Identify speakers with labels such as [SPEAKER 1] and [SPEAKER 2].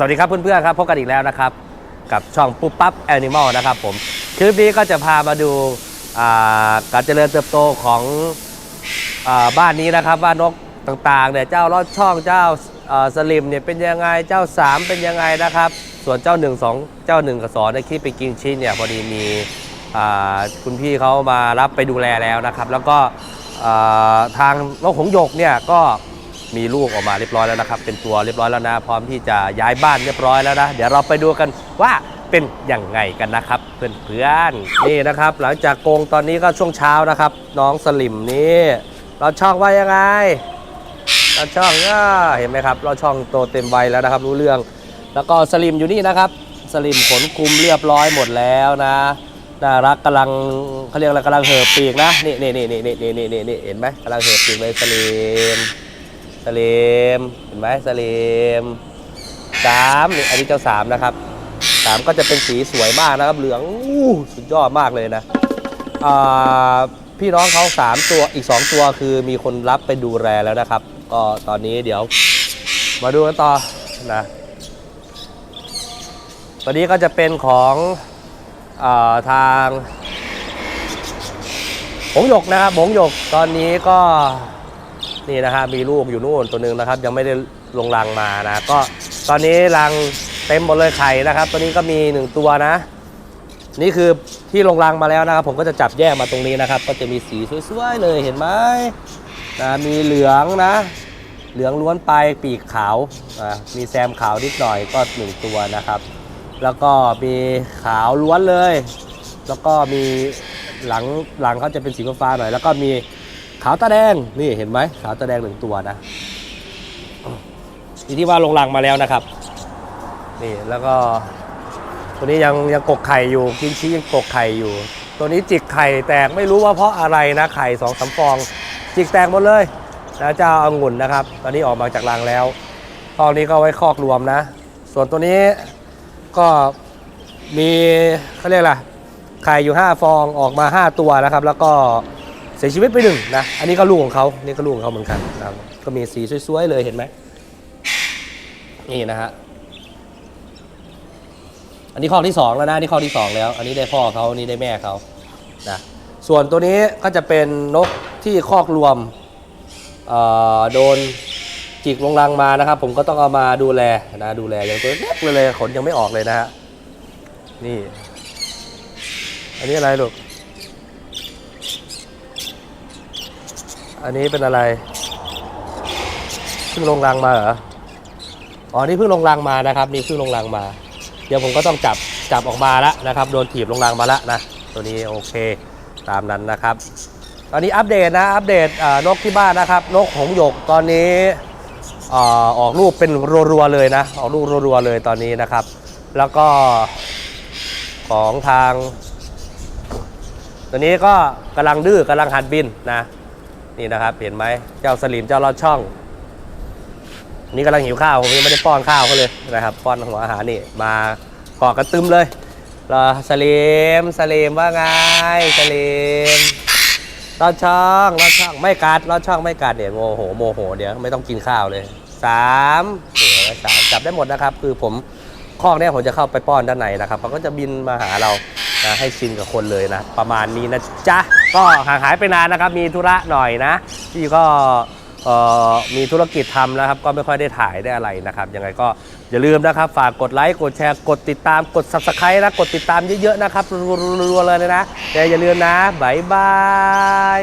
[SPEAKER 1] สวัสดีครับเพื่อนๆครับพบกันอีกแล้วนะครับ กับช่องปุ๊บปั๊บแอนิมอลนะครับผมคลิปนี้ก็จะพามาดูการเจริญเติบโตของอบ้านนี้นะครับ ว่านกต่างๆเนี่ยเจ้าลอดช่องเจ้าสลิมเนี่ยเป็นยังไงเจ้าสามเป็นยังไงนะครับ ส่วนเจ้า 1 2 เจ้า 1 กับ2ในคลิปไปกินชิ้นเนี่ยพอดีมีคุณพี่เขามารับไปดูแลแล้วนะครับ แล้วก็ทางนกหงส์หยกเนี่ยก็ มีลูกออกมาเรียบร้อยแล้วนะครับ เป็นตัวเรียบร้อยแล้วนะ พร้อมที่จะย้ายบ้านเรียบร้อยแล้วนะ เดี๋ยวเราไปดูกันว่าเป็นอย่างไงกันนะครับเพื่อนๆนี่นะครับ หลังจากโกงตอนนี้ก็ช่วงเช้านะครับ น้องสลิมนี่เราช่องว่ายังไงเราช่องก็เห็นไหมครับ เราช่องโตเต็มวัยแล้วนะครับ รู้เรื่อง แล้วก็สลิมอยู่นี่นะครับสลิมขนคุมเรียบร้อยหมดแล้วนะน่ารักกำลังเขาเรียกอะไรกำลังเห่อปีกนะนี่นี่นี่นี่นี่นี่นี่เห็นไหมกำลังเห่อปีกเลยสลิม สลมเห็นไหมสลมสามนี่อันนี้เจ้าสามนะครับสามก็จะเป็นสีสวยมากนะครับเหลืองอู้สุดยอดมากเลยนะพี่น้องเขาสามตัวอีกสองตัวคือมีคนรับไปดูแลแล้วนะครับ ก็ตอนนี้เดี๋ยวมาดูกันต่อนะตัวนี้ก็จะเป็นของอทางหงหยกนะครับหงหยกตอนนี้ก็ นี่นะฮะมีลูกอยู่นู่นตัวหนึ่งนะครับ ยังไม่ได้ลงรังมานะ ก็ตอนนี้รังเต็มหมดเลยไข่นะครับ ตัวนี้ก็มีหนึ่งตัวนะ นี่คือที่ลงรังมาแล้วนะครับ ผมก็จะจับแยกมาตรงนี้นะครับ ก็จะมีสีสวยๆเลยเห็นไหมนะมีเหลืองนะ เหลืองล้วนไปปีกขาวอะมีแซมขาวนิดหน่อยก็หนึ่งตัวนะครับ แล้วก็มีขาวล้วนเลย แล้วก็มีหลังหลังเขาจะเป็นสีฟ้าหน่อย แล้วก็มี ขาวตาแดงนี่เห็นไหมขาวตาแดงหนึ่งตัวนะนี่ที่ว่าลงรังมาแล้วนะครับ นี่แล้วก็ตัวนี้ยังยังกกไข่อยู่กินชี้ยังกกไข่อยู่ ตัวนี้จิกไข่แตกไม่รู้ว่าเพราะอะไรนะไข่สองสามฟอง จิกแตกหมดเลยนะเจ้าอางุ่นนะครับ ตอนนี้ออกมาจากรังแล้วคอกนี้ก็ไว้คอกรวมนะ ส่วนตัวนี้ก็มีเขาเรียกอะไรไข่อยู่ 5 ฟองออกมา 5 ตัวนะครับ แล้วก็ เสียชีวิตไปหนึ่งนะ อันนี้ก็ลูกของเขานี่ก็ลูกของเขาเหมือนกันนะครับ ก็มีสีสวยๆเลยเห็นไหม นี่นะฮะ อันนี้ข้อที่สองแล้วนะนี่ข้อที่สองแล้ว อันนี้ได้พ่อเขาอันนี้ได้แม่เขานะ ส่วนตัวนี้ก็จะเป็นนกที่คอกรวมโดนจิกลงรังมานะครับ ผมก็ต้องเอามาดูแลนะดูแลอย่างตัวเล็กเลยเลยขนยังไม่ออกเลยนะฮะ นี่ อันนี้อะไรลูก อันนี้เป็นอะไรเพิ่งลงรังมาเหรออ๋อนี่เพิ่งลงรังมานะครับ นี่เพิ่งลงรังมา เดี๋ยวผมก็ต้องจับจับออกมาแล้วนะครับ โดนถีบลงรังมาแล้วนะตัวนี้โอเคตามนั้นนะครับ ตอนนี้อัปเดตนะอัปเดตนกที่บ้านนะครับ นกหงหยกตอนนี้อออกลูกเป็นรัวๆเลยนะออกลูกรัวๆเลยตอนนี้นะครับ แล้วก็ของทาง ตัวนี้ก็กำลังดื้อกำลังหัดบินนะ นี่นะครับ เห็นไหมเจ้าสลิมเจ้าลอดช่อง นี่กำลังหิวข้าวผมยังไม่ได้ป้อนข้าวเขาเลยนะครับ ป้อนหัวอาหารนี่มาเกาะกระตึมเลยรอสลิมสลิมว่าไงสลิมลอดช่องลอดช่องไม่กัดลอดช่องไม่กัดเนี่ยโมโหโมโหเดี๋ยวไม่ต้องกินข้าวเลยสามเดี๋ยวสามจับได้หมดนะครับ คือผมข้อกเนี้ยผมจะเข้าไปป้อนด้านในนะครับเขาก็จะบินมาหาเรานะให้ชินกับคนเลยนะ ประมาณนี้นะจ๊ะ ก็ห่างหายไปนานนะครับ มีธุระหน่อยนะที่ก็มีธุรกิจทำนะครับ ก็ไม่ค่อยได้ถ่ายได้อะไรนะครับ ยังไงก็อย่าลืมนะครับ ฝากกดไลค์ กดแชร์ กดติดตาม กด subscribe นะ กดติดตามเยอะๆนะครับรัวๆเลยนะ แต่อย่าลืมนะ บ๊ายบาย